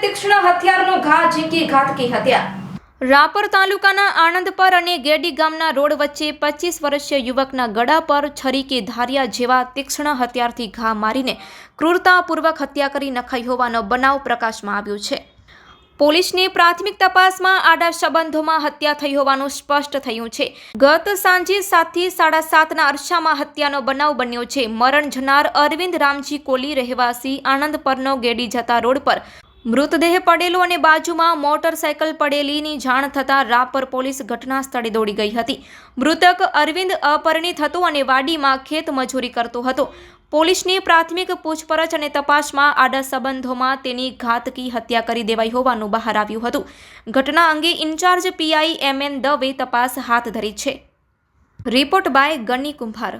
તીક્ષ્ણ હથિયારનો ઘા ઝીંકી ઘાતકી હત્યા. રાપર તાલુકાના આણંદપર અને ગેડી ગામના રોડ વચ્ચે પચીસ વર્ષીય યુવકના ગળા પર છરી કે ધારિયા જેવા તીક્ષ્ણ હથિયારથી ઘા મારીને ક્રૂરતાપૂર્વક હત્યા કરી નખાઈ હોવાનો બનાવ પ્રકાશમાં આવ્યો છે. પોલીસની પ્રાથમિક તપાસમાં આડા સંબંધોમાં હત્યા થઈ હોવાનું સ્પષ્ટ થયું છે. ગત સાંજે સાતથી સાડા સાતના અરસામાં હત્યાનો બનાવ બન્યો છે. મરણ જનાર અરવિંદ રામજી કોલી રહેવાસી આણંદ પરનો ગેડી જતા રોડ પર મૃતદેહ પડેલો અને બાજુમાં મોટરસાયકલ પડેલીની જાણ થતાં રાપર પોલીસ ઘટના સ્થળે દોડી ગઈ હતી. મૃતક અરવિંદ અપરિણિત હતો અને વાડીમાં ખેત મજૂરી કરતો હતો. પોલીસની પ્રાથમિક પૂછપરછ અને તપાસમાં આડા સંબંધોમાં તેની ઘાતકી હત્યા કરી દેવાઈ હોવાનું બહાર આવ્યું હતું. ઘટના અંગે incharge PI M N Dave તપાસ હાથ ધરી છે. રિપોર્ટ બાય ગની કુંભાર.